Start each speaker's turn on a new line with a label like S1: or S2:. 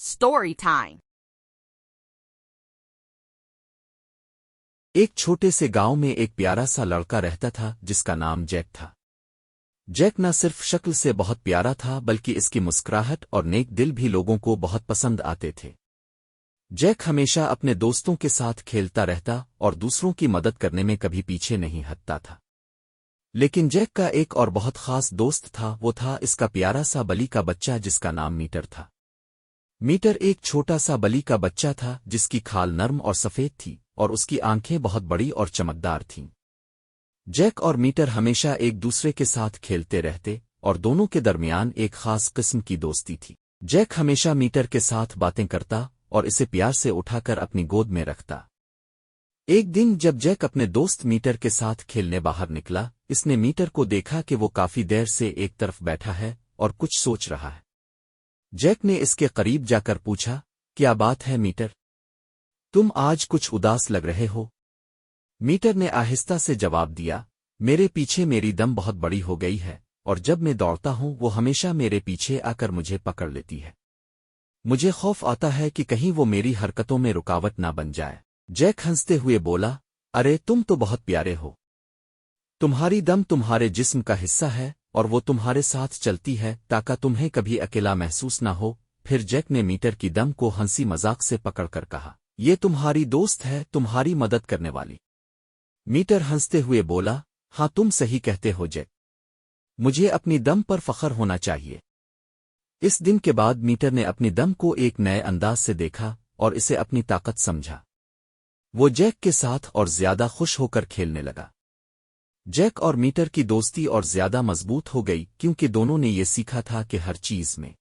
S1: Story time.
S2: एक छोटे से गाँव में एक प्यारा सा लड़का रहता था, जिसका नाम जैक था। जैक न सिर्फ़ शक्ल से बहुत प्यारा था, बल्कि इसकी मुस्कुराहट और नेक दिल भी लोगों को बहुत पसंद आते थे। जैक हमेशा अपने दोस्तों के साथ खेलता रहता और दूसरों की मदद करने में कभी पीछे नहीं हटता था। लेकिन जैक का एक और बहुत खास दोस्त था, वो था इसका प्यारा सा बली का बच्चा, जिसका नाम मीटर था। मीटर एक छोटा सा बली का बच्चा था, जिसकी खाल नर्म और सफ़ेद थी, और उसकी आँखें बहुत बड़ी और चमकदार थीं। जैक और मीटर हमेशा एक दूसरे के साथ खेलते रहते, और दोनों के दरमियान एक खास किस्म की दोस्ती थी। जैक हमेशा मीटर के साथ बातें करता, और इसे प्यार से उठाकर अपनी गोद में रखता। एक दिन जब जैक अपने दोस्त मीटर के साथ खेलने बाहर निकला, इसने मीटर को देखा कि वो काफ़ी देर से एक तरफ़ बैठा है, और कुछ सोच रहा है। जैक ने इसके करीब जाकर पूछा, क्या बात है, मीटर? तुम आज कुछ उदास लग रहे हो? मीटर ने आहिस्ता से जवाब दिया, मेरे पीछे मेरी दम बहुत बड़ी हो गई है, और जब मैं दौड़ता हूँ, वो हमेशा मेरे पीछे आकर मुझे पकड़ लेती है। मुझे खौफ आता है कि कहीं वो मेरी हरकतों में रुकावट ना बन जाए। जैक हँसते हुए बोला, अरे, तुम तो बहुत प्यारे हो। तुम्हारी दम तुम्हारे जिस्म का हिस्सा है और वो तुम्हारे साथ चलती है, ताकि तुम्हें कभी अकेला महसूस ना हो। फिर जैक ने मीटर की दम को हँसी मज़ाक से पकड़कर कहा, ये तुम्हारी दोस्त है, तुम्हारी मदद करने वाली। मीटर हँसते हुए बोला हाँ तुम सही कहते हो जैक। मुझे अपनी दम पर फखर होना चाहिए। इस दिन के बाद मीटर ने अपनी दम को एक नए अंदाज से देखा और इसे अपनी ताकत समझा। वो जैक के साथ और ज़्यादा खुश होकर खेलने लगा। जैक और मीटर की दोस्ती और ज़्यादा मज़बूत हो गई, क्योंकि दोनों ने ये सीखा था कि हर चीज़ में